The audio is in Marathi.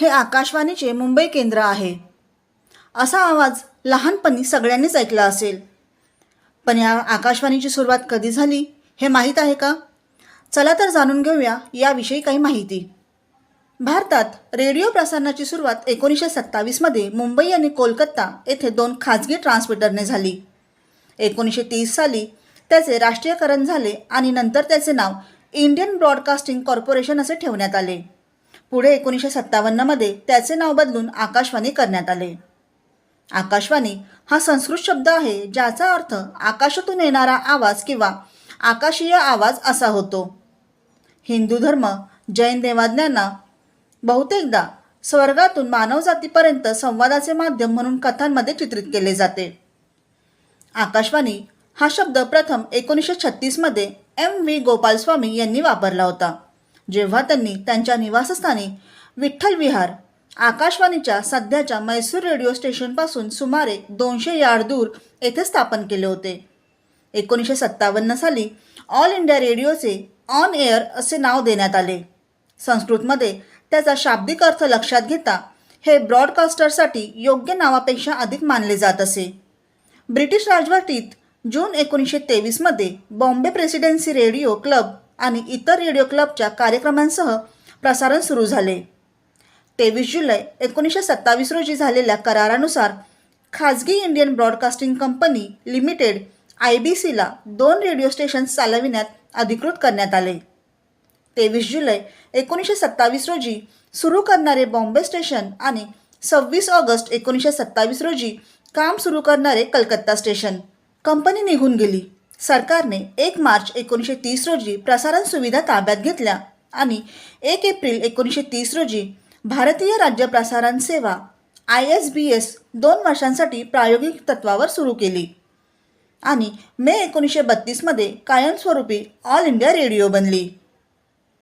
हे आकाशवाणीचे मुंबई केंद्र आहे. असा आवाज लहानपणी सगळ्यांनीच ऐकला असेल. पण या आकाशवाणीची सुरुवात कधी झाली हे माहीत आहे का? चला तर जाणून घेऊया याविषयी काही माहिती. भारतात रेडिओ प्रसारणाची सुरुवात एकोणीसशे सत्तावीसमध्ये मुंबई आणि कोलकाता येथे दोन खाजगी ट्रान्समीटरने झाली. एकोणीसशे तीस साली त्याचे राष्ट्रीयकरण झाले आणि नंतर त्याचे नाव इंडियन ब्रॉडकास्टिंग कॉर्पोरेशन असे ठेवण्यात आले. पुढे एकोणीसशे सत्तावन्नमध्ये त्याचे नाव बदलून आकाशवाणी करण्यात आले. आकाशवाणी हा संस्कृत शब्द आहे ज्याचा अर्थ आकाशातून येणारा आवाज किंवा आकाशीय आवाज असा होतो. हिंदू धर्म जैन देवाज्ञांना बहुतेकदा स्वर्गातून मानवजातीपर्यंत संवादाचे माध्यम म्हणून कथांमध्ये चित्रित केले जाते. आकाशवाणी हा शब्द प्रथम एकोणीसशे छत्तीसमध्ये एम व्ही गोपालस्वामी यांनी वापरला होता. जेव्हा त्यांनी त्यांच्या निवासस्थानी विठ्ठल विहार आकाशवाणीच्या सध्याच्या मैसूर रेडिओ स्टेशनपासून सुमारे दोनशे यार्ड दूर येथे स्थापन केले होते. एकोणीसशे सत्तावन्न साली ऑल इंडिया रेडिओचे ऑन एअर असे नाव देण्यात आले. संस्कृतमध्ये त्याचा शाब्दिक अर्थ लक्षात घेता हे ब्रॉडकास्टरसाठी योग्य नावापेक्षा अधिक मानले जात असे. ब्रिटिश राजवटीत जून एकोणीसशे तेवीसमध्ये बॉम्बे प्रेसिडेन्सी रेडिओ क्लब आणि इतर रेडिओ क्लबच्या कार्यक्रमांसह प्रसारण सुरू झाले. तेवीस जुलै एकोणीसशे सत्तावीस रोजी झालेल्या करारानुसार खाजगी Indian broadcasting company limited I B सीला दोन रेडिओ स्टेशन्स चालविण्यात अधिकृत करण्यात आले. तेवीस जुलै एकोणीसशे सत्तावीस रोजी सुरू करणारे बॉम्बे स्टेशन आणि सव्वीस ऑगस्ट एकोणीसशे सत्तावीस रोजी काम सुरू करणारे कलकत्ता स्टेशन. कंपनी निघून गेली. सरकारने एक मार्च एकोणीसशे तीस रोजी प्रसारण सुविधा ताब्यात घेतल्या आणि एक एप्रिल एकोणीसशे तीस रोजी भारतीय राज्य प्रसारण सेवा आय एस बी एस दोन वर्षांसाठी प्रायोगिक तत्वावर सुरू केली. आणि मे एकोणीसशे बत्तीसमध्ये कायमस्वरूपी ऑल इंडिया रेडिओ बनली.